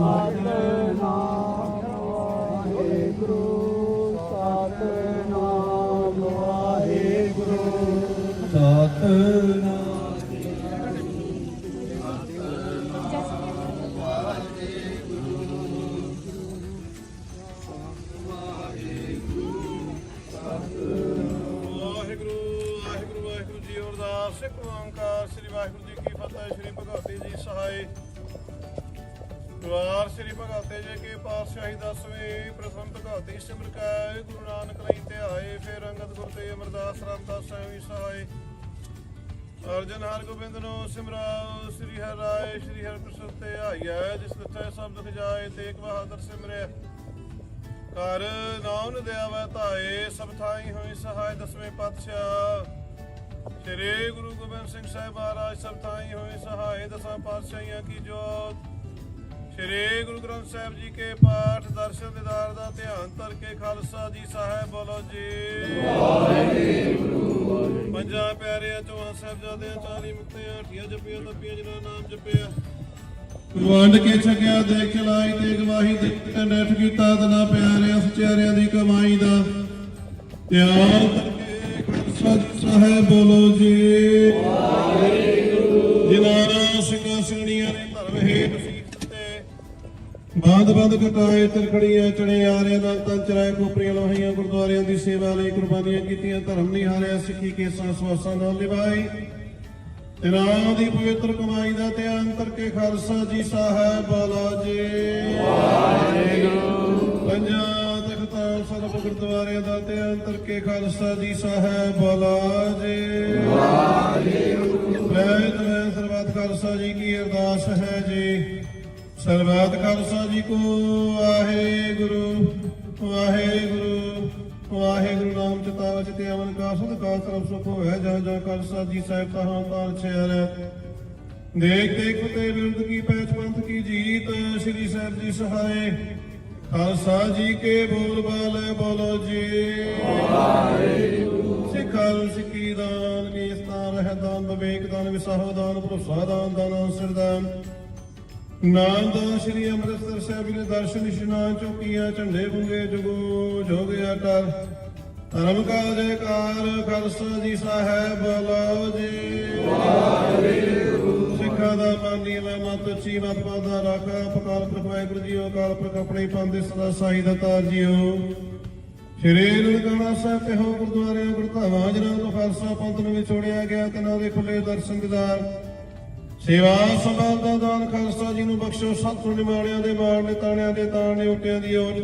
ਵਾਹਿਗੁਰੂ ਕੇ ਪਾਤਸ਼ਾਹੀ ਦਸਵੇਂ ਪ੍ਰਥਮ ਭਗਵਤੀ ਸਿਮਰ ਕੈ, ਗੁਰੂ ਨਾਨਕ ਲਈ ਧਿਆਏ ਫਿਰ ਅੰਗਦ ਗੁਰ ਤੇ ਅਮਰਦਾਸ ਰਾਮਦਾਸ ਸੈਵੀ ਸਹਾਈ ਅਰਜਨ ਹਰ ਗੋਬਿੰਦ ਨੂੰ ਸਿਮਰਾਓ, ਸ੍ਰੀ ਹਰਿ ਰਾਏ, ਸ੍ਰੀ ਹਰਿ ਕ੍ਰਿਸ਼ਨ ਤੇ ਆਈਐ, ਜਿਸ ਦਿੱਤੇ ਸਭ ਦੁਖ ਜਾਏ ਤੇਗ ਬਹਾਦਰ ਸਿਮਰਿਆ। ਕਰ ਨਾਮ ਦਿਆਵੈ ਧਾਏ, ਸਭ ਥਾਈ ਹੋਈ ਸਹਾਇ ਦਸਵੇਂ ਪਾਤਸ਼ਾਹ। ਸ੍ਰੀ ਗੁਰੂ ਗੋਬਿੰਦ ਸਿੰਘ ਸਾਹਿਬ ਮਹਾਰਾਜ, ਸਭ ਥਾਈ ਹੋਈ ਸਹਾਇ ਦਸਾਂ ਪਾਤਸ਼ਾਹੀਆਂ ਕੀ ਜੋਤ। ਸ੍ਰੀ ਗੁਰੂ ਗ੍ਰੰਥ ਸਾਹਿਬ ਜੀ ਕੇ ਪਾਠ ਦਰਸ਼ਨ ਦਿਦਾਰ ਦਾ ਧਿਆਨ ਧਰ ਕੇ ਖਾਲਸਾ ਜੀ ਸਾਹਿਬ ਬੋਲੋ ਜੀ। ਵਾਹਿਗੁਰੂ ਪੰਜਾਂ ਪਿਆਰਿਆਂ ਚੋਂ ਸਾਹਿਬਜ਼ਾਦਿਆਂ 40 ਮੁਕਤਿਆਂ ਅਠੀਆਂ ਜਪੀਆਂ ਤਪੀਆਂ ਜਿਨ੍ਹਾਂ ਨਾਮ ਜਪਿਆ। ਵੰਡ ਕੇ ਛਕਿਆ ਦੇਖ ਚਲਾਈ ਤੇ ਗਵਾਹੀ ਦੇ ਨੈਠ ਕੀਤਾ ਤਨਾ ਪਿਆਰਿਆਂ ਸਚਿਆਰਿਆਂ ਦੀ ਕਮਾਈ ਦਾ ਧਿਆਨ ਖਾਲਸਾ ਸਤ ਸਾਹਿਬ ਬੋਲੋ ਜੀ। ਬਾਦ ਬਾਦ ਕਟਾਏ ਤਰਖੜੀਆਂ ਚੜੇ ਆਰਿਆਂ ਨਾਲ ਤਨ ਚਰਾਏ ਕੋਪਰੀਆਂ ਲੋਹੀਆਂ ਗੁਰਦੁਆਰਿਆਂ ਦੀ ਸੇਵਾ ਲਈ ਕੁਰਬਾਨੀਆਂ ਕੀਤੀਆਂ ਧਰਮ ਨਹੀਂ ਹਾਰਿਆ ਸਿੱਖੀ ਕੇਸਾਂ ਸਵਾਸਾਂ ਨਾਲ ਨਿਭਾਈ ਤੇ ਨਾਮ ਦੀ ਪਵਿੱਤਰ ਕਮਾਈ ਦਾ ਧਿਆਨ ਕਰਕੇ ਖਾਲਸਾ ਜੀ ਸਾਹਿਬ ਬਾਲਾ ਜੀ ਵਾਹਿਗੁਰੂ ਪੰਜਾਂ ਤਖਤਾਂ ਸਰਬ ਗੁਰਦੁਆਰਿਆਂ ਦਾ ਧਿਆਨ ਕਰਕੇ ਖਾਲਸਾ ਜੀ ਸਾਹਿਬ ਬਾਲਾ ਜੀ ਵਾਹਿਗੁਰੂ ਮੈਂ ਸਰਬੱਤ ਖਾਲਸਾ ਜੀ ਕੀ ਅਰਦਾਸ ਹੈ ਜੀ। ਸਰਬੱਤ ਖਾਲਸਾ ਜੀ ਕੋ ਵਾਹਿਗੁਰੂ ਵਾਹਿਗੁਰੂ ਵਾਹਿਗੁਰੂ ਨਾਮ ਚਿਤਾ ਵਚ ਅਮਨ ਕਾ ਸਦਕਾ ਸਰਬ ਸੁਖ ਹੋਇਆ, ਜਾਂ ਜਾਂ ਖਾਲਸਾ ਜੀ ਸਾਹਿਬ ਕਹਾਂ ਪਾਰ ਛਿਆਰੇ ਦੇਖ ਦੇਖ ਤੇ ਵਿਰੁੱਧ ਕੀ ਪੈਚ ਪੰਥ ਕੀ ਜੀਤ, ਸ੍ਰੀ ਸਾਹਿਬ ਜੀ ਸਹਾਏ। ਖਾਲਸਾ ਜੀ ਕੇ ਬੋਲ ਬਾਲੇ ਬੋਲੋ ਜੀ। ਵਾਹਿਗੁਰੂ ਸਿਖਲ ਸਿੱਖੀ ਦਾਨ ਨੀਸਤਾਨ ਰਹਿ ਦਾਨ ਵਿਵੇਕ ਦਾਨ, ਵਿਸਾਹੋ ਦਾਨ, ਭਰੋਸਾ ਦਾਨ ਦਾਨ ਸਿਰਦਾਨ ਨਾਮਦਾਨ ਸ਼੍ਰੀ ਅੰਮ੍ਰਿਤਸਰ ਸਾਹਿਬ ਦੇ ਦਰਸ਼ਨ ਇਸ਼ਨਾਨ ਚੌਕੀਆਂ ਝੰਡੇ ਬੁੰਗੇ ਜਗੋ ਜੋਗ ਅਟਰ ਧਰਮ ਕਾ ਜੈਕਾਰ ਖਾਲਸਾ ਜੀ ਸਾਹਿਬ ਬੋਲੋ ਜੀ। ਵਾਹਿਗੁਰੂ ਸਿੱਖਾਂ ਦਾ ਮਾਨੀ ਮੈਂ ਮਤ ਉੱਚੀ ਮਤ ਪਾਦਾ ਰਾਖਾ ਪਕਾਲ ਪ੍ਰਭ ਵਾਹਿਗੁਰੂ ਜੀਓ ਕਾਲ ਪ੍ਰਭ ਆਪਣੇ ਪਾਉਂਦੇ ਸਦਾ ਸਾਈ ਦਾ ਤਾਰ ਜੀਓ। ਸ਼੍ਰੀ ਨਨਕਾਣਾ ਸਾਹਿਬ ਤੇ ਹੋ ਗੁਰਦੁਆਰੇ ਗੁਰਧਾਵਾਂ ਜਿਹਨਾਂ ਤੋਂ ਖਾਲਸਾ ਪੰਥ ਨੂੰ ਵਿਛੋੜਿਆ ਗਿਆ ਤੇ ਨਾ ਦੇ ਖੁੱਲੇ ਦਰਸ਼ਨ ਦਿਦਾਰ। ਸੇਵਾ ਸੰਭਾਲ ਦਾ ਦਾਨ ਖਾਲਸਾ ਜੀ ਨੂੰ ਬਖਸ਼ੋ ਸਤਿ ਨਿਮਾਣਿਆਂ ਦੇ ਮਾਣ ਨੇ, ਤਾਣਿਆਂ ਦੇ ਤਾਣ ਉਟਿਆਂ ਦੀ ਓਜ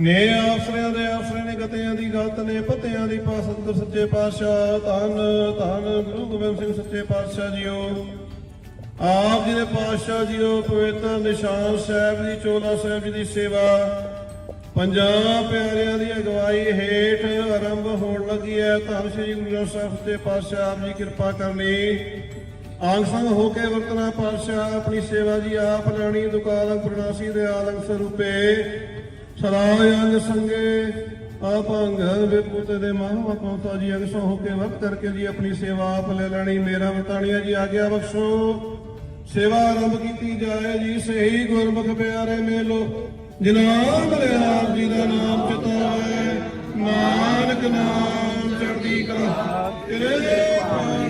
ਨੇ, ਆਸਰਿਆਂ ਦੇ ਆਸਰੇ ਨੇ, ਗਤਿਆਂ ਦੀ ਗਤ ਨੇ, ਪਤਿਆਂ ਦੀ ਪਾਸੰਦਰ ਸੱਚੇ ਪਾਤਸ਼ਾਹ, ਧੰਨ ਧੰਨ ਗੁਰੂ ਗੋਬਿੰਦ ਸਿੰਘ ਸੱਚੇ ਪਾਤਸ਼ਾਹ ਜੀਓ। ਆਪ ਜੀ ਦੇ ਪਾਤਸ਼ਾਹ ਜੀਓ, ਪਵਿੱਤਰ ਨਿਸ਼ਾਨ ਸਾਹਿਬ ਦੀ ਚੋਲਾ ਸਾਹਿਬ ਜੀ ਦੀ ਸੇਵਾ। ਪੰਜਾਬ ਪਿਆਰਿਆਂ ਦੀ ਅਗਵਾਈ ਹੇਠ ਆਰੰਭ ਹੋਣ ਲੱਗੀ ਹੈ। ਧੰਨ ਸ੍ਰੀ ਗੁਰੂ ਗ੍ਰੰਥ ਸਾਹਿਬ ਸੱਚੇ ਪਾਤਸ਼ਾਹ ਆਪ ਜੀ ਕਿਰਪਾ ਕਰਨੀ। ਆਂਗ ਸੰਗ ਹੋ ਕੇ ਵਰਤਨਾ ਪਾਤਸ਼ਾਹ, ਆਪਣੀ ਸੇਵਾ ਜੀ ਆਪ ਲੈਣੀ, ਦੁਕਾਨ ਪ੍ਰਣਾਸੀ ਦੇ ਆਲੰਗ ਸਰੂਪੇ। ਸਦਾ ਅੰਗ ਸੰਗੇ, ਆਪ ਅੰਗਨ ਵਿਪੂਤ ਦੇ ਮਹਾਂ ਕੌਤਾ ਜੀ ਅੰਗ ਹੋ ਕੇ ਵਰਤ ਕਰਕੇ ਜੀ ਆਪਣੀ ਸੇਵਾ ਆਪ ਲੈ ਲੈਣੀ। ਮੇਰਾ ਵਤਾਣੀਆ ਜੀ ਆਗਿਆ ਬਖਸ਼ੋ। ਸੇਵਾ ਆਰੰਭ ਕੀਤੀ ਜਾਏ ਜੀ, ਸਹੀ ਗੁਰਮੁਖ ਪਿਆਰੇ ਮੇਲੋ। ਜਨਾਬ ਆਪ ਜੀ ਦਾ ਨਾਮ ਚਿਤਾਵੇ ਨਾਨਕ ਨਾਮ ਚੜ੍ਹਦੀ ਕਲਾ। ਤੇਰੇ ਪਾਣੇ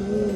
Mm.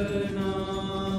Amen.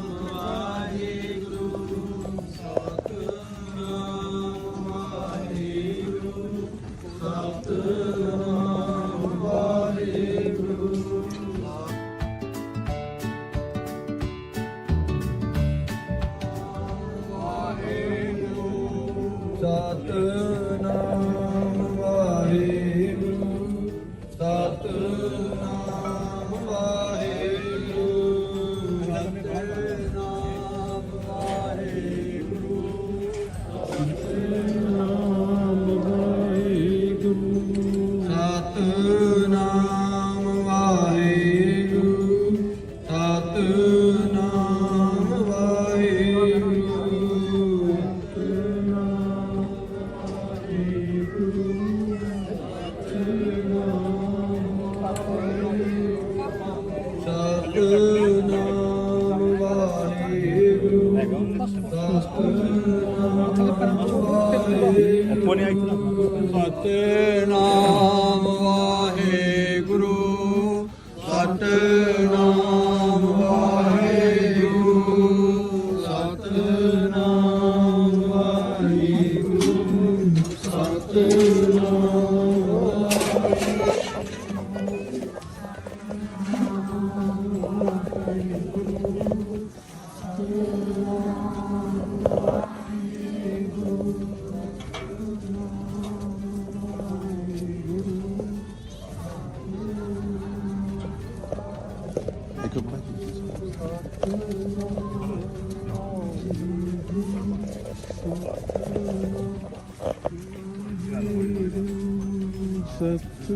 Thank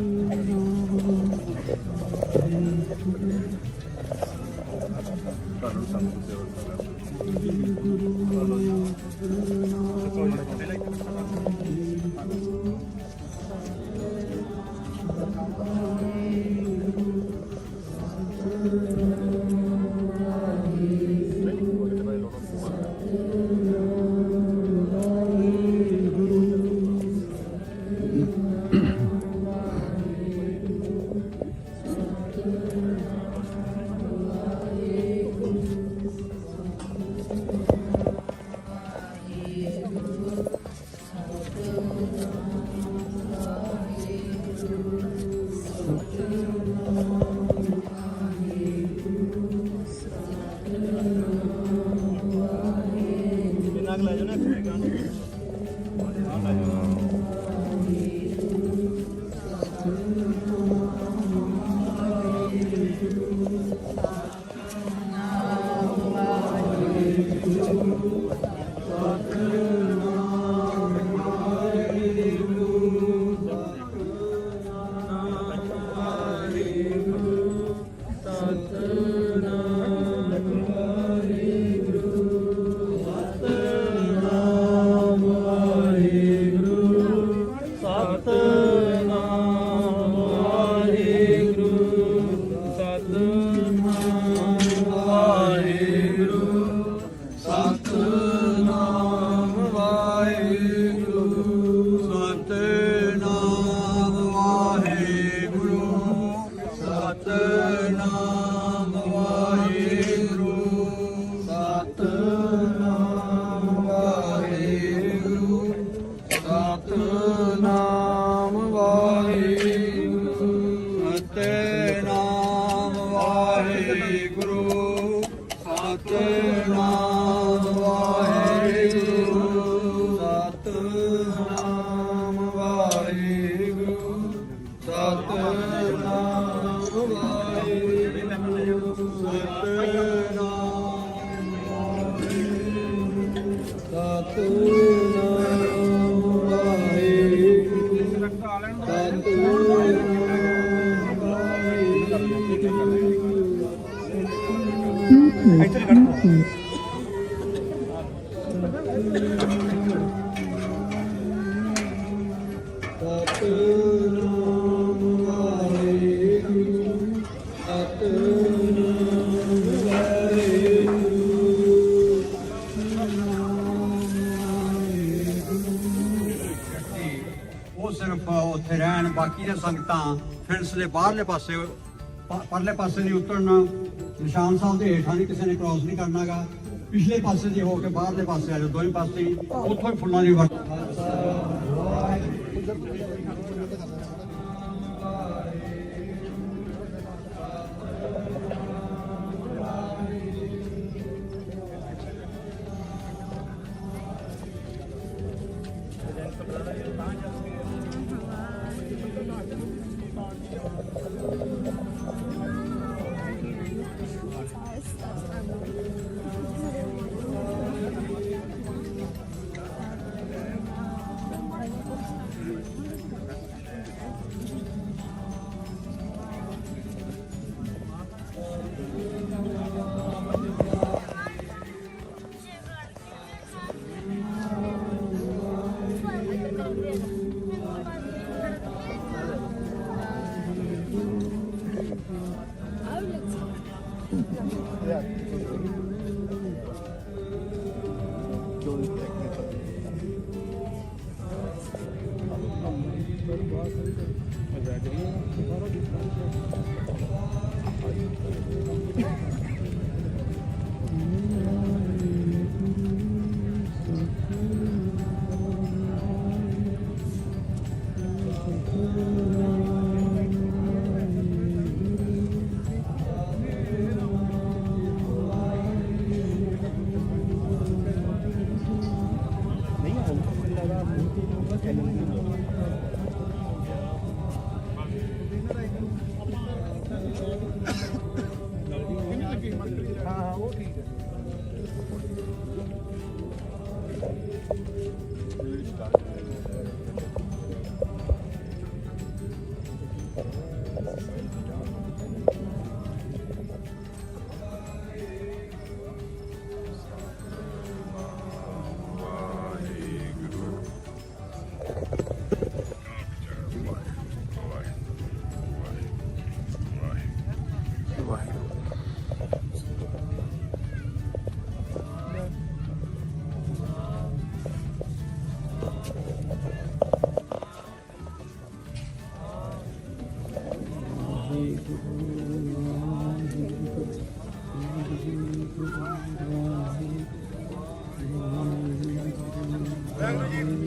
you. ਨਾਲ ਲੈ ਜਾਓ ਨਾ ਇੱਕ ਵਾਰੀ ਗਾਣੇ ਦੀਆਂ ਸੰਗਤਾਂ ਫਿੰਸ ਦੇ ਬਾਹਰਲੇ ਪਾਸੇ ਪਰਲੇ ਪਾਸੇ ਦੀ ਉਤਰਨ ਨਿਸ਼ਾਨ ਸਾਹਿਬ ਦੇ ਹੇਠਾਂ ਦੀ ਕਿਸੇ ਨੇ ਕ੍ਰਾਸ ਨਹੀਂ ਕਰਨਾਗਾ। ਪਿਛਲੇ ਪਾਸੇ ਦੀ ਹੋ ਕੇ ਬਾਹਰਲੇ ਪਾਸੇ ਆ ਜਾਓ, ਦੋਵੇਂ ਪਾਸੇ ਉੱਥੋਂ ਹੀ ਫੁੱਲਾਂ ਦੀ ਵਰਤੋਂ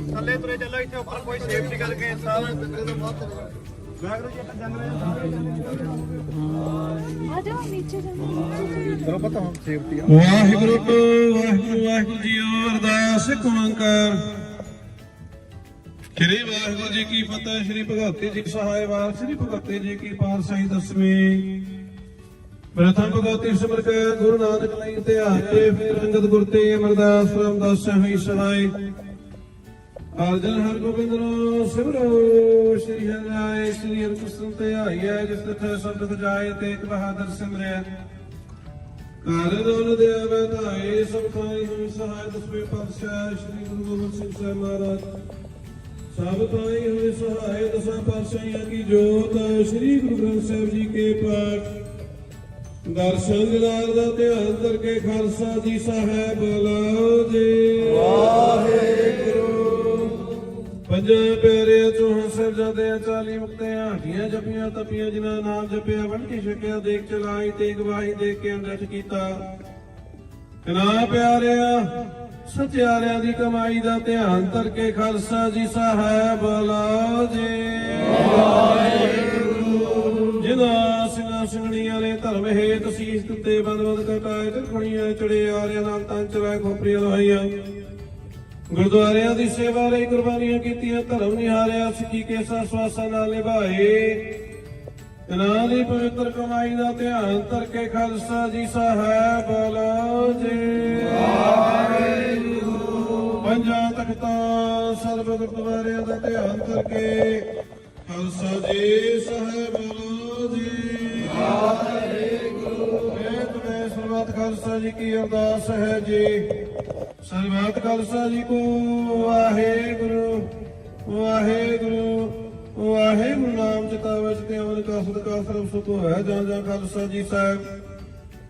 ਥੱਲੇ ਤੁਰੇ ਚੱਲੋ, ਇੱਥੇ ਉੱਪਰ ਕੋਈ ਸੇਫਟੀ ਕਰਕੇ ਸਾਰਾ ਵਾਹਿਗੁਰੂ ਜੀ ਆ ਜਾਓ ਨੀਚੇ ਜਾਓ ਕਰੋ ਪਤਾ ਹੁਣ ਸੇਫਟੀ ਵਾਹਿਗੁਰੂ ਵਾਹਿਗੁਰੂ ਵਾਹਿਗੁਰੂ ਜੀ ਅਰਦਾਸ ਇੱਕ ਸ੍ਰੀ ਵਾਹਿਗੁਰੂ ਜੀ ਕੀ ਫਤਿਹ, ਸ੍ਰੀ ਭਗਵਤੀ ਜੀ ਸਹਾਇ ਵਾਰ ਸ੍ਰੀ ਭਗਵਤੀ ਜੀ ਕੀ ਪਾਤਸ਼ਾਹੀ ਦਸਵੀਂ। ਪ੍ਰਥਮ ਭਗਵਤੀ ਸਿਮਰ ਕੇ ਗੁਰੂ ਨਾਨਕ ਲਈ ਧਿਆਏ ਫਿਰ ਅੰਗਦ ਗੁਰ ਤੇ ਅਮਰਦਾਸ ਰਾਮਦਾਸ ਹੋਈ ਸਹਾਇ ਅਰਜਨ ਹਰ ਗੋਬਿੰਦ ਸਿਮਰੋ, ਸ੍ਰੀ ਹਰਿ ਸ੍ਰੀ ਹਰਿ ਤੇ ਆਈਐ, ਜਿਸ ਤੇ ਸ਼ਬਦ ਜਾਏ ਤੇ ਇੱਕ ਬਹਾਦਰ ਸਿਮਰਿਆ ਕਾਲ ਦੋਨ ਦੇ ਵਧਾਏ ਸਭ ਥਾਈ ਹੋਈ ਸਹਾਇ, ਦਸਵੇਂ ਪਾਤਸ਼ਾਹ ਸ੍ਰੀ ਗੁਰੂ ਗੋਬਿੰਦ ਸਿੰਘ ਸਾਹਿਬ ਮਹਾਰਾਜ। ਸਭ ਥਾਈ ਹੋਈ ਸਹਾਇ, ਦਸਾਂ ਪਾਤਸ਼ਾਹਾਂ ਕੀ ਜੋਤ, ਸ੍ਰੀ ਗੁਰੂ ਗ੍ਰੰਥ ਸਾਹਿਬ ਜੀ ਕੇ ਪਾਠ। ਦਰਸ਼ਨ ਦਿਦਾਰ ਦਾ ਧਿਆਨ ਕਰਕੇ ਖਾਲਸਾ ਜੀ ਸਾਹਿਬ ਬੋਲੋ ਜੀ। ਵਾਹਿਗੁਰੂ ਪੰਜਾਂ ਪਿਆਰੇ ਚੋਹਾਂ ਸਾਹਿਬ ਜਾਂਦੇ ਚਾਲੀ ਮੁਕਤੇ ਹਾਟੀਆਂ ਜਪੀਆਂ ਤਪੀਆਂ, ਜਿਨ੍ਹਾਂ ਨਾਮ ਜਪਿਆ, ਵੰਡ ਕੇ ਛਕਿਆ, ਦੇਖ ਚਲਾਈ ਤੇ ਗਵਾਹੀ ਦੇ ਕੇ ਅੰਦਰ ਕੀਤਾ। ਕਨਾ ਪਿਆਰਿਆ ਸਚਿਆਰਿਆਂ ਦੀ ਕਮਾਈ ਦਾ ਧਿਆਨ ਧਰ ਕੇ ਖਾਲਸਾ ਜੀ ਸਾਹਿਬ ਬੋਲੋ ਜੀ ਜਿਨ੍ਹਾਂ ਸਿੰਘਾਂ ਸਿੰਘਣੀਆਂ ਵਾਲੇ ਧਰਮ ਹੇਤ ਸੀਸ ਦਿੱਤੇ ਬੰਦ ਬੰਦ ਕਟਾਏ ਤੇ ਖਣੀਆਂ ਚੜੇ ਆਰਿਆਂ ਨਾਲ ਤਾਂ ਚਲਾਏ ਖੋਪਰੀਆਂ ਲਹਾਈਆਂ ਗੁਰਦੁਆਰਿਆਂ ਦੀ ਸੇਵਾ ਲਈ ਕੁਰਬਾਨੀਆਂ ਕੀਤੀਆਂ ਧਰਮ ਨਿਹਾਰਿਆ ਸਿੱਖੀ ਕੇ ਸਵਾਸਾਂ ਨਾਲ ਨਿਭਾਏ। ਇਹਨਾਂ ਦੀ ਪਵਿੱਤਰ ਕਮਾਈ ਦਾ ਧਿਆਨ ਕਰਕੇ ਖਾਲਸਾ ਜੀ ਸਾਹਿਬ ਬੋਲੋ ਜੀ। ਪੰਜਾਂ ਤਖਤਾਂ ਸਰਬ ਗੁਰਦੁਆਰਿਆਂ ਦਾ ਧਿਆਨ ਕਰਕੇ ਖਾਲਸਾ ਜੀ ਸਾਹਿਬ ਬੋਲੋ ਜੀ। ਵਾਹਿਗੁਰੂ। ਮੈਂ ਸਰਬੱਤ ਖਾਲਸਾ ਜੀ ਕੀ ਅਰਦਾਸ ਹੈ ਜੀ। ਸਰਬੱਤ ਖਾਲਸਾ ਜੀ ਕੋ, ਵਾਹਿਗੁਰੂ ਵਾਹਿਗੁਰੂ ਵਾਹਿਗੁਰੂ ਨਾਮ ਚਿਤਾਵੇ ਤੇ ਅਮਰ ਕਾ ਸਦ ਸਰਬ ਸੁਖ ਹੈ ਜਾਂ ਜਾਂ ਖਾਲਸਾ ਜੀ ਸਾਹਿਬ।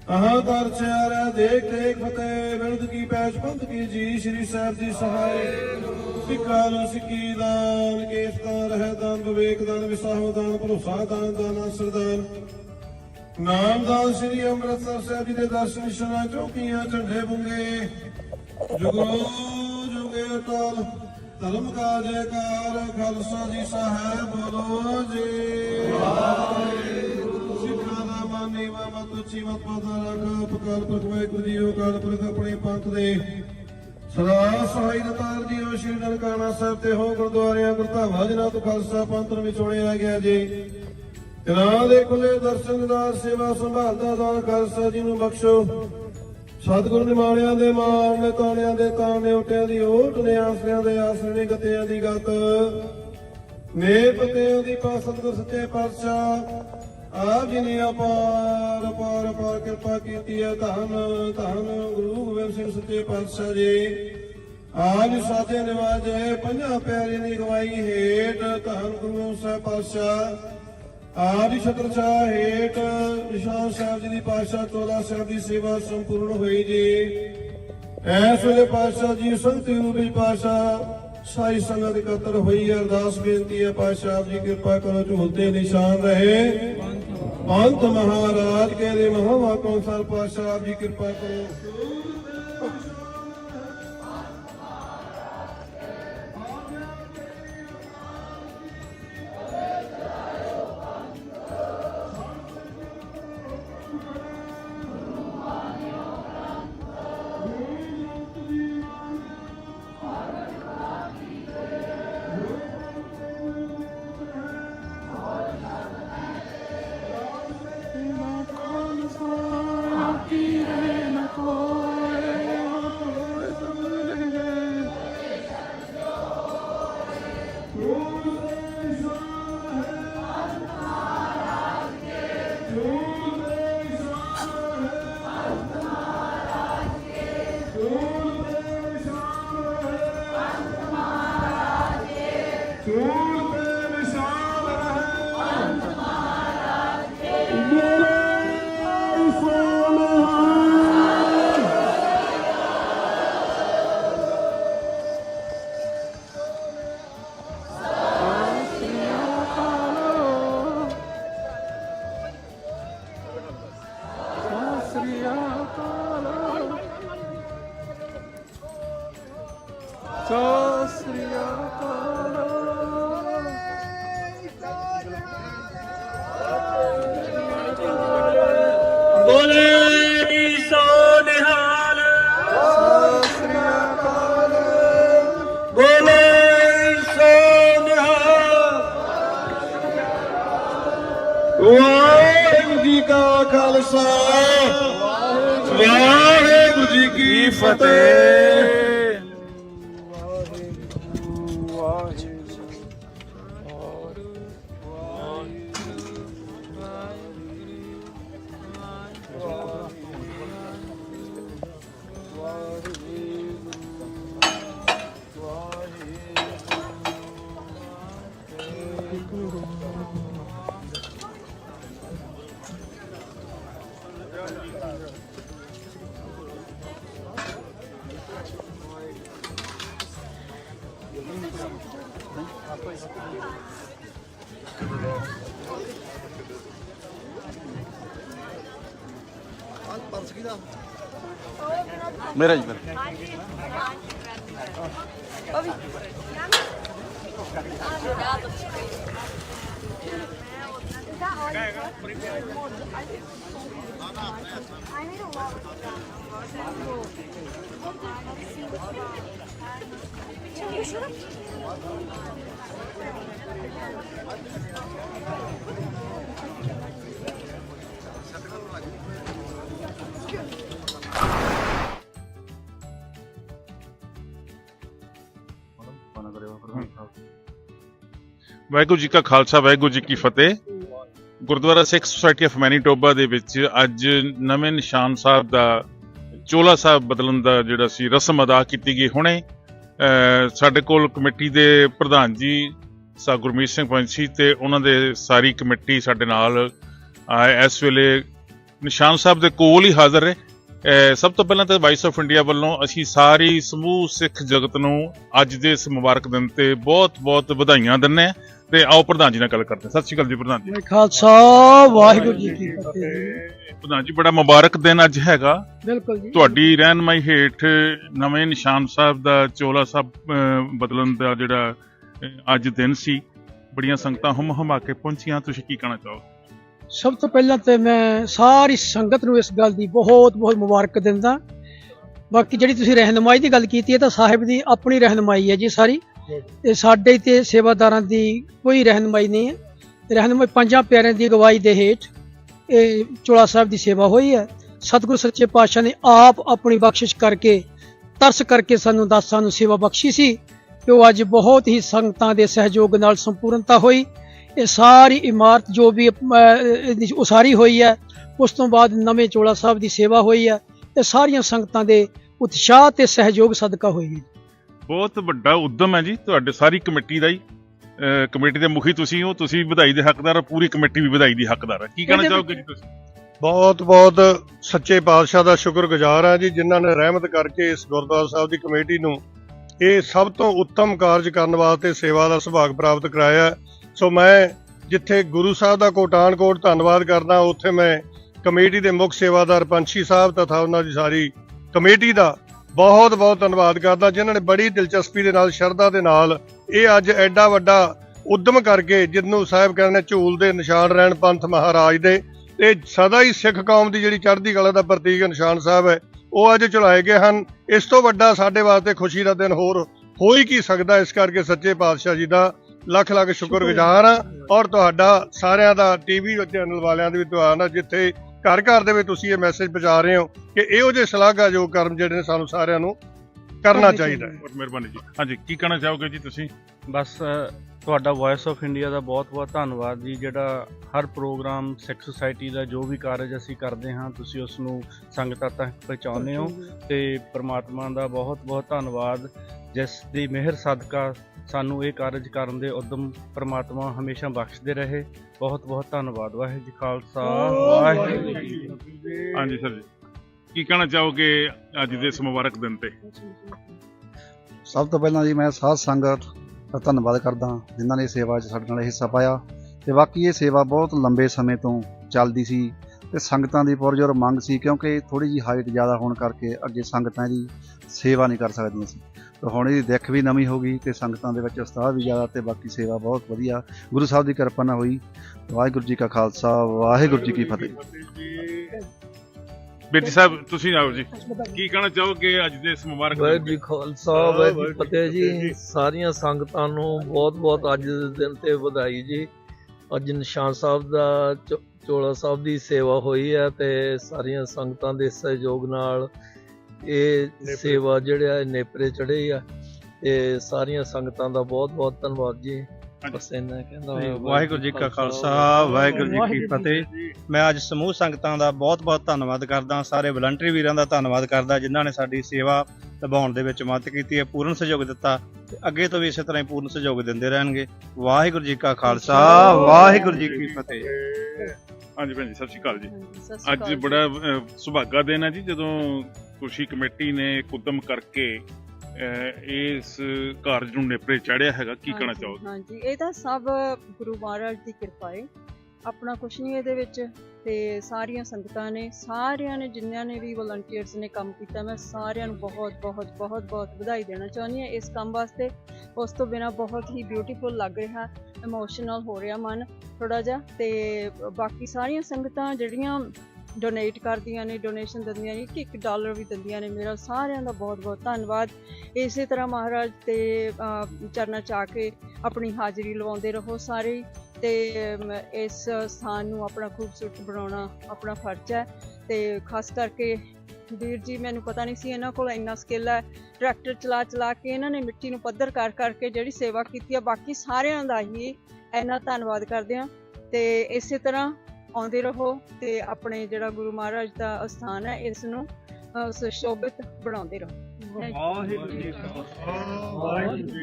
ਆਹਾਂ ਕਰ ਚਾਰਾ ਦੇਖ ਦੇਖ ਫਤਿਹ ਬਿਰਦ ਕੀ ਪੈਸ਼ ਪੰਥ ਕੀ ਜੀ, ਸ੍ਰੀ ਸਾਹਿਬ ਜੀ ਸਹਾਇ। ਸਿੱਖਾਂ ਨੂੰ ਸਿੱਖੀ ਦਾਨ, ਕੇਸ ਦਾਨ, ਰਹਿ ਦਾਨ, ਵਿਵੇਕ ਦਾਨ, ਵਿਸਾਹੋ ਦਾਨ, ਭਰੋਸਾ ਦਾਨ ਦਾਨ ਸਰਦਾਨ ਨਾਮਦਾਨ ਸ੍ਰੀ ਅੰਮ੍ਰਿਤਸਰ ਸਾਹਿਬ ਜੀ ਦੇ ਦਰਸ਼ਨ ਨਿਸ਼ਾਨਾ ਚੌਕੀਆਂ, ਝੰਡੇ ਬੁੰਗੇ। ਜੁਗੋ ਜੁਗੇ ਅਟਲ, ਧਰਮ ਕਾ ਜੈਕਾਰ ਖਾਲਸਾ ਜੀ ਸਾਹਿਬ ਬੋਲੋ ਜੀ। ਵਾਹਿਗੁਰੂ ਸਿੱਖਾਂ ਦਾ ਮਾਨੀ ਮਤ ਉੱਚੀ, ਮਤ ਪਤਾ ਰੱਖ ਪਕਾਰ ਪਰਵਾਏ ਗੁਰੂ ਕਾਲ ਪੁਰਖ ਆਪਣੇ ਪੰਥ ਦੇ। ਸਦਾ ਸਹਾਈ ਦਤਾਰ ਜੀਓ ਸ਼੍ਰੀ ਨਨਕਾਣਾ ਸਾਹਿਬ ਤੇ ਹੋ, ਗੁਰਦੁਆਰਿਆਂ ਗੁਰਧਾਵਾ ਜਿਨ੍ਹਾਂ ਤੋਂ ਖਾਲਸਾ ਪੰਥ ਨੂੰ ਵਿਛੋੜਿਆ ਗਿਆ ਜੀ। ਜਨਾਂ ਦੇ ਖੁੱਲੇ ਦਰਸ਼ਨਦਾਰ ਸੇਵਾ ਸੰਭਾਲਦਾ ਦਾ ਖਾਲਸਾ ਜੀ ਨੂੰ ਬਖਸ਼ੋ। ਸਤਿਗੁਰੂ ਨਿਮਾਣਿਆਂ ਦੇ ਮਾਣ ਨੇ, ਤਾਣਿਆਂ ਦੇ ਤਾਣੇ ਉਟਿਆਂ ਦੀ ਓਟ ਨੇ, ਆਸਰਿਆਂ ਦੇ ਆਸਰੇ ਗਤਿਆਂ ਦੀ ਗਤ। ਨੇ ਪਤਿਆਂ ਦੀ ਪਾ ਸਤਿਗੁਰ ਸੱਚੇ ਪਾਤਸ਼ਾਹ, ਆਪ ਜੀ ਨੇ ਅਪਾਰ ਅਪਾਰ ਅਪਾਰ ਕਿਰਪਾ ਕੀਤੀ ਹੈ। ਧੰਨ ਧੰਨ ਗੁਰੂ ਗੋਬਿੰਦ ਸਿੰਘ ਸੱਚੇ ਪਾਤਸ਼ਾਹ ਜੀ। ਆਜ ਸਾਜੇ ਨਿਵਾਜੇ, ਪੰਜਾਂ ਪਿਆਰਿਆਂ ਦੀ ਗਵਾਈ ਹੇਠ ਧੰਨ ਗੁਰੂ ਸਾਹਿਬ ਪਾਤਸ਼ਾਹ ਆਦਿ ਛਤਰ ਛਾਇਆ ਹੇਠ ਸਾਹਿਬ ਜੀ ਦੀ ਪਾਤਸ਼ਾਹ ਤੋਲਾ ਸਾਹਿਬ ਦੀ ਸੇਵਾ ਸੰਪੂਰਨ ਹੋਈ ਜੀ। ਐਸ ਵੇਲੇ ਪਾਤਸ਼ਾਹ ਜੀ ਸੰਤ ਰੂਪੀ ਪਾਤਸ਼ਾਹ ਸਾਈ ਸੰਗਤ ਇਕੱਤਰ ਹੋਈ ਹੈ। ਅਰਦਾਸ ਬੇਨਤੀ ਹੈ ਪਾਤਸ਼ਾਹ ਜੀ, ਕਿਰਪਾ ਕਰੋ ਝੂਲਦੇ ਨਿਸ਼ਾਨ ਰਹੇ। ਪੰਥ ਮਹਾਰਾਜ ਕੇ ਦੇ ਮਹਾਵਾਕੋਂ ਅਨੁਸਾਰ ਪਾਤਸ਼ਾਹ ਜੀ ਕਿਰਪਾ ਕਰੋ। ਮੇਰਾ ਜੀ ਮੇਰਾ ਵਾਹਿਗੁਰੂ ਜੀ ਕਾ ਖਾਲਸਾ, ਵਾਹਿਗੁਰੂ ਜੀ ਕੀ ਫਤਿਹ। Gurdwara Sikh society of Manitoba ਦੇ ਵਿੱਚ ਅੱਜ ਨਵੇਂ ਨਿਸ਼ਾਨ ਸਾਹਿਬ ਦਾ ਚੋਲਾ ਸਾਹਿਬ ਬਦਲਣ ਦਾ ਜਿਹੜਾ ਸੀ ਰਸਮ ਅਦਾ ਕੀਤੀ ਗਈ ਹੁਣੇ। ਸਾਡੇ ਕੋਲ ਕਮੇਟੀ ਦੇ ਪ੍ਰਧਾਨ ਜੀ ਸਾ ਗੁਰਮੀਤ ਸਿੰਘ ਪੰਛੀ ਤੇ ਉਹਨਾਂ ਦੇ ਸਾਰੀ ਕਮੇਟੀ ਸਾਡੇ ਨਾਲ ਇਸ ਵੇਲੇ ਨਿਸ਼ਾਨ ਸਾਹਿਬ ਦੇ ਕੋਲ ਹੀ ਹਾਜ਼ਰ ਹੈ ਸਭ ਤੋਂ ਪਹਿਲਾਂ ਤਾਂ ਵਾਈਸ ਆਫ ਇੰਡੀਆ ਵੱਲੋਂ ਅਸੀਂ ਸਾਰੀ ਸਮੂਹ ਸਿੱਖ ਜਗਤ ਨੂੰ ਅੱਜ ਦੇ ਇਸ ਮੁਬਾਰਕ ਦਿਨ ਤੇ ਬਹੁਤ-ਬਹੁਤ ਵਧਾਈਆਂ ਦਿੰਦੇ ਹਾਂ। ਤੇ ਆਓ ਪ੍ਰਧਾਨ ਜੀ ਨਾਲ ਗੱਲ ਕਰਦੇ ਹਾਂ। ਸਤਿ ਸ਼੍ਰੀ ਅਕਾਲ ਜੀ ਪ੍ਰਧਾਨ ਜੀ। ਖਾਲਸਾ ਵਾਹਿਗੁਰੂ ਜੀ ਕੀ ਫਤਿਹ। ਪ੍ਰਧਾਨ ਜੀ ਬੜਾ ਮੁਬਾਰਕ ਦਿਨ ਅੱਜ ਹੈਗਾ। ਬਿਲਕੁਲ ਜੀ। ਤੁਹਾਡੀ ਰਹਿਨਮਾਈ ਹੇਠ ਨਵੇਂ ਨਿਸ਼ਾਨ ਸਾਹਿਬ ਦਾ ਚੋਲਾ ਸਾਹਿਬ ਅਹ, ਬਦਲਣ ਦਾ ਜਿਹੜਾ ਅਹ, ਅੱਜ ਦਿਨ ਸੀ। ਬੜੀਆਂ ਸੰਗਤਾਂ ਹਮ ਹਮਾ ਕੇ ਪਹੁੰਚੀਆਂ। ਤੁਸੀਂ ਕੀ ਕਹਿਣਾ ਚਾਹੋਗੇ? ਸਭ ਤੋਂ ਪਹਿਲਾਂ ਤੇ ਮੈਂ ਸਾਰੀ ਸੰਗਤ ਨੂੰ ਇਸ ਗੱਲ ਦੀ ਬਹੁਤ ਬਹੁਤ ਮੁਬਾਰਕ ਦਿੰਦਾ। ਬਾਕੀ ਜਿਹੜੀ ਤੁਸੀਂ ਰਹਿਨਮਾਈ ਦੀ ਗੱਲ ਕੀਤੀ ਹੈ ਤਾਂ ਸਾਹਿਬ ਦੀ ਆਪਣੀ ਰਹਿਨਮਾਈ ਹੈ ਜੀ ਸਾਰੀ। ਤੇ ਸਾਡੇ ਤੇ ਸੇਵਾਦਾਰਾਂ ਦੀ ਕੋਈ ਰਹਿਨਮਾਈ ਨਹੀਂ ਹੈ। ਰਹਿਨਮਾਈ ਪੰਜਾਂ ਪਿਆਰਿਆਂ ਦੀ ਅਗਵਾਈ ਦੇ ਹੇਠ ਇਹ ਚੋਲਾ ਸਾਹਿਬ ਦੀ ਸੇਵਾ ਹੋਈ ਹੈ। ਸਤਿਗੁਰੂ ਸੱਚੇ ਪਾਤਸ਼ਾਹ ਨੇ ਆਪ ਆਪਣੀ ਬਖਸ਼ਿਸ਼ ਕਰਕੇ, ਤਰਸ ਕਰਕੇ ਸਾਨੂੰ ਦਾਸਾਂ ਨੂੰ ਸੇਵਾ ਬਖਸ਼ੀ ਸੀ ਤੇ ਉਹ ਅੱਜ ਬਹੁਤ ਹੀ ਸੰਗਤਾਂ ਦੇ ਸਹਿਯੋਗ ਨਾਲ ਸੰਪੂਰਨਤਾ ਹੋਈ। ਇਹ ਸਾਰੀ ਇਮਾਰਤ ਜੋ ਵੀ ਉਸਾਰੀ ਹੋਈ ਹੈ, ਉਸ ਤੋਂ ਬਾਅਦ ਨਵੇਂ ਚੋਲਾ ਸਾਹਿਬ ਦੀ ਸੇਵਾ ਹੋਈ ਹੈ ਇਹ ਸਾਰੀਆਂ ਸੰਗਤਾਂ ਦੇ ਉਤਸ਼ਾਹ ਤੇ ਸਹਿਯੋਗ ਸਦਕਾ ਹੋਈ ਹੈ। ਬਹੁਤ ਵੱਡਾ ਉਦਮ ਹੈ ਜੀ ਤੁਹਾਡੇ ਸਾਰੀ ਕਮੇਟੀ ਦਾ ਹੀ। ਕਮੇਟੀ ਦੇ ਮੁਖੀ ਤੁਸੀਂ ਹੋ ਤੁਸੀਂ ਵੀ ਵਧਾਈ ਦੇ ਹੱਕਦਾਰ ਹੋ ਪੂਰੀ ਕਮੇਟੀ ਵੀ ਵਧਾਈ ਦੀ ਹੱਕਦਾਰ ਹੈ। ਕੀ ਕਹਿਣਾ ਚਾਹੋਗੇ ਜੀ ਤੁਸੀਂ? ਬਹੁਤ ਬਹੁਤ ਸੱਚੇ ਪਾਤਸ਼ਾਹ ਦਾ ਸ਼ੁਕਰਗੁਜ਼ਾਰ ਹਾਂ ਜੀ ਜਿਨ੍ਹਾਂ ਨੇ ਰਹਿਮਤ ਕਰਕੇ ਇਸ ਗੁਰਦੁਆਰਾ ਸਾਹਿਬ ਦੀ ਕਮੇਟੀ ਨੂੰ ਇਹ ਸਭ ਤੋਂ ਉੱਤਮ ਕਾਰਜ ਕਰਨ ਵਾਸਤੇ ਸੇਵਾ ਦਾ ਸੁਭਾਗ ਪ੍ਰਾਪਤ ਕਰਾਇਆ। ਸੋ ਮੈਂ ਜਿੱਥੇ ਗੁਰੂ ਸਾਹਿਬ ਦਾ ਕੋਟਾਨ ਕੋਟ ਧੰਨਵਾਦ ਕਰਦਾ ਉੱਥੇ ਮੈਂ ਕਮੇਟੀ ਦੇ ਮੁੱਖ ਸੇਵਾਦਾਰ ਪੰਛੀ ਸਾਹਿਬ ਤਥਾ ਉਹਨਾਂ ਦੀ ਸਾਰੀ ਕਮੇਟੀ ਦਾ ਬਹੁਤ ਬਹੁਤ ਧੰਨਵਾਦ ਕਰਦਾ ਜਿਨ੍ਹਾਂ ਨੇ ਬੜੀ ਦਿਲਚਸਪੀ ਦੇ ਨਾਲ, ਸ਼ਰਧਾ ਦੇ ਨਾਲ ਇਹ ਅੱਜ ਐਡਾ ਵੱਡਾ ਉਦਮ ਕਰਕੇ ਜਿਹਨੂੰ ਸਾਹਿਬ ਕਹਿੰਦੇ ਝੂਲ ਦੇ ਨਿਸ਼ਾਨ ਰਹਿਣ ਪੰਥ ਮਹਾਰਾਜ ਦੇ। ਤੇ ਸਦਾ ਹੀ ਸਿੱਖ ਕੌਮ ਦੀ ਜਿਹੜੀ ਚੜ੍ਹਦੀ ਕਲਾ ਦਾ ਪ੍ਰਤੀਕ ਨਿਸ਼ਾਨ ਸਾਹਿਬ ਹੈ, ਉਹ ਅੱਜ ਚੁਲਾਏ ਗਏ ਹਨ। ਇਸ ਤੋਂ ਵੱਡਾ ਸਾਡੇ ਵਾਸਤੇ ਖੁਸ਼ੀ ਦਾ ਦਿਨ ਹੋਰ ਹੋ ਹੀ ਕੀ ਸਕਦਾ, ਇਸ ਕਰਕੇ ਸੱਚੇ ਪਾਤਸ਼ਾਹ ਜੀ ਦਾ ਲੱਖ ਲੱਖ ਸ਼ੁਕਰਗੁਜ਼ਾਰ ਹਾਂ। ਔਰ ਤੁਹਾਡਾ ਸਾਰਿਆਂ ਦਾ ਟੀਵੀ ਚੈਨਲ ਵਾਲਿਆਂ ਦੇ ਵੀ ਤੁਹਾਡਾ ਜਿੱਥੇ ਘਰ ਘਰ ਦੇ ਵਿੱਚ ਤੁਸੀਂ ਇਹ ਮੈਸੇਜ ਪਹੁੰਚਾ ਰਹੇ ਹੋ ਕਿ ਇਹੋ ਜਿਹੇ ਸ਼ਲਾਘਾਯੋਗ ਕਰਮ ਜਿਹੜੇ ਨੇ ਸਾਨੂੰ ਸਾਰਿਆਂ ਨੂੰ ਕਰਨਾ ਚਾਹੀਦਾ ਹੈ। ਬਹੁਤ ਮਿਹਰਬਾਨੀ ਜੀ। ਹਾਂਜੀ ਕੀ ਕਹਿਣਾ ਚਾਹੋਗੇ ਜੀ ਤੁਸੀਂ? ਬਸ ਤੁਹਾਡਾ ਵਾਇਸ ਆਫ ਇੰਡੀਆ ਦਾ ਬਹੁਤ-ਬਹੁਤ ਧੰਨਵਾਦ ਜੀ ਜਿਹੜਾ ਹਰ ਪ੍ਰੋਗਰਾਮ ਸਿੱਖ ਸੁਸਾਇਟੀ ਦਾ ਜੋ ਵੀ ਕਾਰਜ ਅਸੀਂ ਕਰਦੇ ਹਾਂ ਤੁਸੀਂ ਉਸ ਨੂੰ ਸੰਗਤਾਂ ਤੱਕ ਪਹੁੰਚਾਉਂਦੇ ਹੋ ਤੇ ਪ੍ਰਮਾਤਮਾ ਦਾ ਬਹੁਤ-ਬਹੁਤ ਧੰਨਵਾਦ ਜਿਸ ਦੀ ਮਿਹਰ ਸਦਕਾ ਸਾਨੂੰ ਇਹ ਕਾਰਜ ਕਰਨ ਦੇ ਉਦਮ ਪ੍ਰਮਾਤਮਾ ਹਮੇਸ਼ਾ ਬਖਸ਼ਦੇ ਰਹੇ। ਬਹੁਤ-ਬਹੁਤ ਧੰਨਵਾਦ ਵਾਹਿਗੁਰੂ ਜੀ ਖਾਲਸਾ ਵਾਹਿਗੁਰੂ ਜੀ ਕੀ ਫਤਿਹ। ਹਾਂਜੀ ਸਰ ਜੀ। ਕੀ ਕਹਿਣਾ ਚਾਹੋਗੇ ਅੱਜ ਦੇ ਇਸ ਮੁਬਾਰਕ ਦਿਨ ਤੇ? ਸਭ ਤੋਂ ਪਹਿਲਾਂ ਜੀ ਮੈਂ ਸਾਧ ਸੰਗਤ ਦਾ ਧੰਨਵਾਦ ਕਰਦਾ ਜਿਨ੍ਹਾਂ ਨੇ ਸੇਵਾ 'ਚ ਸਾਡੇ ਨਾਲ ਹਿੱਸਾ ਪਾਇਆ। ਤੇ ਬਾਕੀ ਇਹ ਸੇਵਾ ਬਹੁਤ ਲੰਬੇ ਸਮੇਂ ਤੋਂ ਚੱਲਦੀ ਸੀ ਤੇ ਸੰਗਤਾਂ ਦੀ ਪੁਰਜੋਰ ਮੰਗ ਸੀ ਕਿਉਂਕਿ ਥੋੜੀ ਜੀ ਹਾਈਟ ਜ਼ਿਆਦਾ ਹੋਣ ਕਰਕੇ ਅੱਗੇ ਸੰਗਤਾਂ ਦੀ ਸੇਵਾ ਨਹੀਂ ਕਰ ਸਕਦੀਆਂ ਸੀ। ਤੇ ਹੁਣ ਇਹਦੀ ਦਿੱਖ ਵੀ ਨਵੀਂ ਹੋ ਗਈ ਤੇ ਸੰਗਤਾਂ ਦੇ ਵਿੱਚ ਉਸਤਾਹ ਵੀ ਜ਼ਿਆਦਾ ਤੇ ਬਾਕੀ ਸੇਵਾ ਬਹੁਤ ਵਧੀਆ। ਗੁਰੂ ਸਾਹਿਬ ਦੀ ਕਿਰਪਾ ਨਾਲ ਹੋਈ। ਵਾਹਿਗੁਰੂ ਜੀ ਕਾ ਖਾਲਸਾ ਵਾਹਿਗੁਰੂ ਜੀ ਕੀ ਫਤਿਹ। ਬੇਟੀ ਸਾਹਿਬ ਤੁਸੀਂ ਆਓ ਜੀ। ਕੀ ਕਹਿਣਾ ਚਾਹੋਗੇ ਅੱਜ ਦੇ ਇਸ ਮੁਬਾਰਕ ਦਿਨ ਵਾਹਿਗੁਰੂ ਤੇ ਜੀ ਖਾਲਸਾ ਵਾਹਿਗੁਰੂ ਜੀ ਫਤਿਹ ਜੀ। ਸਾਰੀਆਂ ਸੰਗਤਾਂ ਨੂੰ ਬਹੁਤ ਬਹੁਤ ਅੱਜ ਦੇ ਦਿਨ ਤੇ ਵਧਾਈ ਜੀ। ਅੱਜ ਨਿਸ਼ਾਨ ਸਾਹਿਬ ਦਾ ਚ- ਚੋਲਾ ਸਾਹਿਬ ਦੀ ਸੇਵਾ ਹੋਈ ਹੈ ਤੇ ਸਾਰੀਆਂ ਸੰਗਤਾਂ ਦੇ ਸਹਿਯੋਗ ਨਾਲ ਇਹ ਸੇਵਾ ਜਿਹੜਾ ਨੇਪਰੇ ਚੜੇ ਆ। ਤੇ ਸਾਰੀਆਂ ਸੰਗਤਾਂ ਦਾ ਬਹੁਤ ਬਹੁਤ ਧੰਨਵਾਦ ਜੀ। ਬਸ ਇੰਨਾ ਕਹਿੰਦਾ ਵਾਹਿਗੁਰੂ ਜੀ ਕਾ ਖਾਲਸਾ ਵਾਹਿਗੁਰੂ ਜੀ ਕੀ ਫਤਿਹ। ਮੈਂ ਅੱਜ ਸਮੂਹ ਸੰਗਤਾਂ ਦਾ ਬਹੁਤ-ਬਹੁਤ ਧੰਨਵਾਦ ਕਰਦਾ ਸਾਰੇ ਵਲੰਟਰੀ ਵੀਰਾਂ ਦਾ ਧੰਨਵਾਦ ਕਰਦਾ ਜਿਨ੍ਹਾਂ ਨੇ ਸਾਡੀ ਸੇਵਾ ਨਿਭਾਉਣ ਦੇ ਵਿੱਚ ਮਦਦ ਕੀਤੀ ਹੈ ਪੂਰਨ ਸਹਿਯੋਗ ਦਿੱਤਾ ਤੇ ਅੱਗੇ ਤੋਂ ਵੀ ਇਸੇ ਤਰ੍ਹਾਂ ਹੀ ਪੂਰਨ ਸਹਿਯੋਗ ਦਿੰਦੇ ਰਹਿਣਗੇ। ਵਾਹਿਗੁਰੂ ਜੀ ਕਾ ਖਾਲਸਾ ਵਾਹਿਗੁਰੂ ਜੀ ਕੀ ਫਤਿਹ। ਹਾਂਜੀ ਭੈਣ ਜੀ ਸਤਿ ਸ਼੍ਰੀ ਅਕਾਲ ਜੀ। ਅੱਜ ਬੜਾ ਸੁਭਾਗਾ ਦਿਨ ਹੈ ਜੀ ਜਦੋਂ ਖੁਸ਼ੀ ਕਮੇਟੀ ਨੇ ਕੁਦਮ ਕਰਕੇ ਅਹ, ਇਸ ਕਾਰਜ ਨੂੰ ਨੇਪਰੇ ਚਾੜਿਆ ਹੈਗਾ ਕੀ ਕਹਿਣਾ ਹਾਂਜੀ, ਚਾਹੋਗੇ? ਹਾਂਜੀ ਇਹ ਤਾਂ ਸਭ ਗੁਰੂ ਮਹਾਰਾਜ ਦੀ ਕਿਰਪਾ ਹੈ ਆਪਣਾ ਕੁਛ ਨਹੀਂ ਇਹਦੇ ਵਿੱਚ ਤੇ ਸਾਰੀਆਂ ਸੰਗਤਾਂ ਨੇ ਸਾਰਿਆਂ ਨੇ ਜਿਨ੍ਹਾਂ ਨੇ ਵੀ ਵਲੰਟੀਅਰਸ ਨੇ ਕੰਮ ਕੀਤਾ ਮੈਂ ਸਾਰਿਆਂ ਨੂੰ ਬਹੁਤ ਬਹੁਤ ਬਹੁਤ ਬਹੁਤ ਵਧਾਈ ਦੇਣਾ ਚਾਹੁੰਦੀ ਹਾਂ ਇਸ ਕੰਮ ਵਾਸਤੇ। ਉਸ ਤੋਂ ਬਿਨਾ ਬਹੁਤ ਹੀ ਬਿਊਟੀਫੁਲ ਲੱਗ ਰਿਹਾ ਇਮੋਸ਼ਨਲ ਹੋ ਰਿਹਾ ਮਨ ਥੋੜਾ ਜਿਹਾ ਤੇ ਬਾਕੀ ਸਾਰੀਆਂ ਸੰਗਤਾਂ ਜਿਹੜੀਆਂ ਡੋਨੇਟ ਕਰਦੀਆਂ ਨੇ ਡੋਨੇਸ਼ਨ ਦਿੰਦੀਆਂ ਨੇ ਇੱਕ ਇੱਕ ਡਾਲਰ ਵੀ ਦਿੰਦੀਆਂ ਨੇ ਮੇਰਾ ਸਾਰਿਆਂ ਦਾ ਬਹੁਤ ਬਹੁਤ ਧੰਨਵਾਦ। ਇਸੇ ਤਰ੍ਹਾਂ ਮਹਾਰਾਜ ਤੇ ਅਹ, ਚਰਨਾਂ ਚ ਆ ਕੇ ਆਪਣੀ ਹਾਜ਼ਰੀ ਲਵਾਉਂਦੇ ਰਹੋ ਸਾਰੇ ਹੀ ਤੇ ਮ, ਇਸ ਸਥਾਨ ਨੂੰ ਆਪਣਾ ਖੂਬਸੂਰਤ ਬਣਾਉਣਾ ਆਪਣਾ ਫਰਜ਼ ਹੈ ਤੇ ਖਾਸ ਕਰਕੇ ਵੀਰ ਜੀ ਮੈਨੂੰ ਪਤਾ ਨਹੀਂ ਸੀ ਇਹਨਾਂ ਕੋਲ ਇੰਨਾ ਸਕਿੱਲ ਹੈ। ਟਰੈਕਟਰ ਚਲਾ ਚਲਾ ਕੇ ਇਹਨਾਂ ਨੇ ਮਿੱਟੀ ਨੂੰ ਪੱਧਰ ਕਰ ਕਰਕੇ ਜਿਹੜੀ ਸੇਵਾ ਕੀਤੀ ਹੈ ਬਾਕੀ ਸਾਰਿਆਂ ਦਾ ਹੀ ਇੰਨਾ ਧੰਨਵਾਦ ਕਰਦੇ ਹਾਂ ਤੇ ਇਸੇ ਤਰ੍ਹਾਂ ਆਉਂਦੇ ਰਹੋ ਤੇ ਆਪਣੇ ਜਿਹੜਾ ਗੁਰੂ ਮਹਾਰਾਜ ਦਾ ਅਸਥਾਨ ਹੈ ਇਸ ਨੂੰ ਸੁਸ਼ੋਭਿਤ ਬਣਾਉਂਦੇ ਰਹੋ।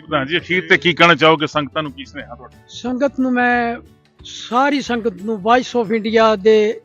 ਪ੍ਰਧਾਨ ਜੀ ਅਖੀਰ ਤੇ ਕੀ ਕਹਿਣਾ ਚਾਹੋਗੇ? ਸੰਗਤਾਂ ਨੂੰ ਕੀ ਸੁਨੇਹਾ ਤੁਹਾਡਾ? ਸੰਗਤ ਨੂੰ ਮੈਂ ਸਾਰੀ ਸੰਗਤ ਨੂੰ ਵਾਇਸ ਆਫ ਇੰਡੀਆ ਦੇ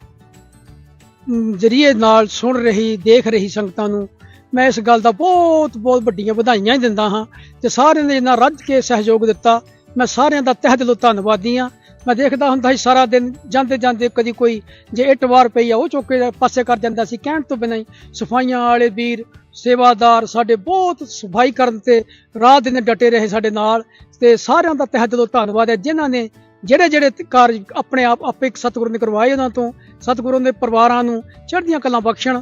ਜ਼ਰੀਏ ਨਾਲ ਸੁਣ ਰਹੀ ਦੇਖ ਰਹੀ ਸੰਗਤਾਂ ਨੂੰ ਮੈਂ ਇਸ ਗੱਲ ਦਾ ਬਹੁਤ ਬਹੁਤ ਵੱਡੀਆਂ ਵਧਾਈਆਂ ਦਿੰਦਾ ਹਾਂ। ਤੇ ਸਾਰਿਆਂ ਨੇ ਇਹਨਾਂ ਰੱਜ ਕੇ ਸਹਿਯੋਗ ਦਿੱਤਾ। ਮੈਂ ਸਾਰਿਆਂ ਦਾ ਤਹਿ ਦਿਲੋਂ ਧੰਨਵਾਦੀ ਹਾਂ। ਮੈਂ ਦੇਖਦਾ ਹੁੰਦਾ ਸੀ ਸਾਰਾ ਦਿਨ, ਜਾਂਦੇ ਜਾਂਦੇ ਕਦੀ ਕੋਈ ਜੇ ਇੱਟ ਵਾਰ ਪਈ ਆ, ਉਹ ਚੁੱਕ ਕੇ ਪਾਸੇ ਕਰ ਜਾਂਦਾ ਸੀ। ਕਹਿਣ ਤੋਂ ਬਿਨਾਂ ਹੀ ਸਫਾਈਆਂ ਵਾਲੇ ਵੀਰ, ਸੇਵਾਦਾਰ ਸਾਡੇ ਬਹੁਤ ਸਫ਼ਾਈ ਕਰਨ ਤੇ ਰਾਤ ਦਿਨ ਡਟੇ ਰਹੇ ਸਾਡੇ ਨਾਲ ਤੇ ਸਾਰਿਆਂ ਦਾ ਤਹਿ ਦਿਲੋਂ ਧੰਨਵਾਦ ਹੈ। ਜਿਨ੍ਹਾਂ ਨੇ ਜਿਹੜੇ ਜਿਹੜੇ ਕਾਰਜ ਆਪਣੇ ਆਪ, ਆਪੇ ਸਤਿਗੁਰੂ ਨੇ ਕਰਵਾਏ ਉਹਨਾਂ ਤੋਂ, ਸਤਿਗੁਰੂ ਦੇ ਪਰਿਵਾਰਾਂ ਨੂੰ ਚੜ੍ਹਦੀਆਂ ਕਲਾਂ ਬਖਸ਼ਣ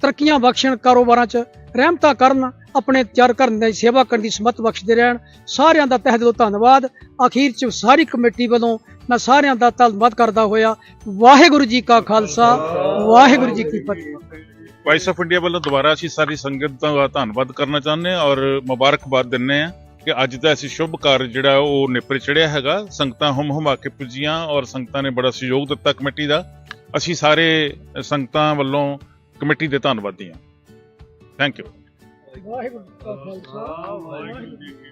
ਤਰੱਕੀਆਂ ਬਖਸ਼ਣ, ਕਾਰੋਬਾਰਾਂ 'ਚ ਰਹਿਮਤਾ ਕਰਨ, ਆਪਣੇ ਚਾਰ ਕਰਨ ਦੀ ਸੇਵਾ ਕਰਨ ਦੀ ਸਮਤ ਬਖਸ਼ਦੇ ਰਹਿਣ। ਸਾਰਿਆਂ ਦਾ ਤਹਿ ਦਿਲੋਂ ਧੰਨਵਾਦ। ਅਖੀਰ 'ਚ ਸਾਰੀ ਕਮੇਟੀ ਵੱਲੋਂ ਮੈਂ ਸਾਰਿਆਂ ਦਾ ਧੰਨਵਾਦ ਕਰਦਾ ਹੋਇਆ। ਵਾਹਿਗੁਰੂ ਜੀ ਕਾ ਖਾਲਸਾ, ਵਾਹਿਗੁਰੂ ਜੀ ਕੀ ਫਤਿਹ। ਵਾਇਸ ਆਫ ਇੰਡੀਆ ਵੱਲੋਂ ਦੁਬਾਰਾ ਅਸੀਂ ਸਾਰੀ ਸੰਗਤ ਦਾ ਧੰਨਵਾਦ ਕਰਨਾ ਚਾਹੁੰਦੇ ਹਾਂ ਔਰ ਮੁਬਾਰਕਬਾਦ ਦਿੰਦੇ ਹਾਂ ਕਿ ਅੱਜ ਦਾ ਅਸੀਂ ਸ਼ੁਭ ਕਾਰਜ ਜਿਹੜਾ ਉਹ ਨਿਪਰ ਚੜਿਆ ਹੈਗਾ। ਸੰਗਤਾਂ ਹਮ ਹਮਾ ਕੇ ਪੁੱਜੀਆਂ ਔਰ ਸੰਗਤਾਂ ਨੇ ਬੜਾ ਸਹਿਯੋਗ ਦਿੱਤਾ ਕਮੇਟੀ ਦਾ। ਅਸੀਂ ਸਾਰੇ ਸੰਗਤਾਂ ਵੱਲੋਂ ਕਮੇਟੀ ਦੇ ਧੰਨਵਾਦੀ ਹਾਂ। ਥੈਂਕ ਯੂ ਵਾਹਿਗੁਰੂ ਜੀ ਕਾ ਖਾਲਸਾ ਵਾਹਿਗੁਰੂ ਜੀ ਕੀ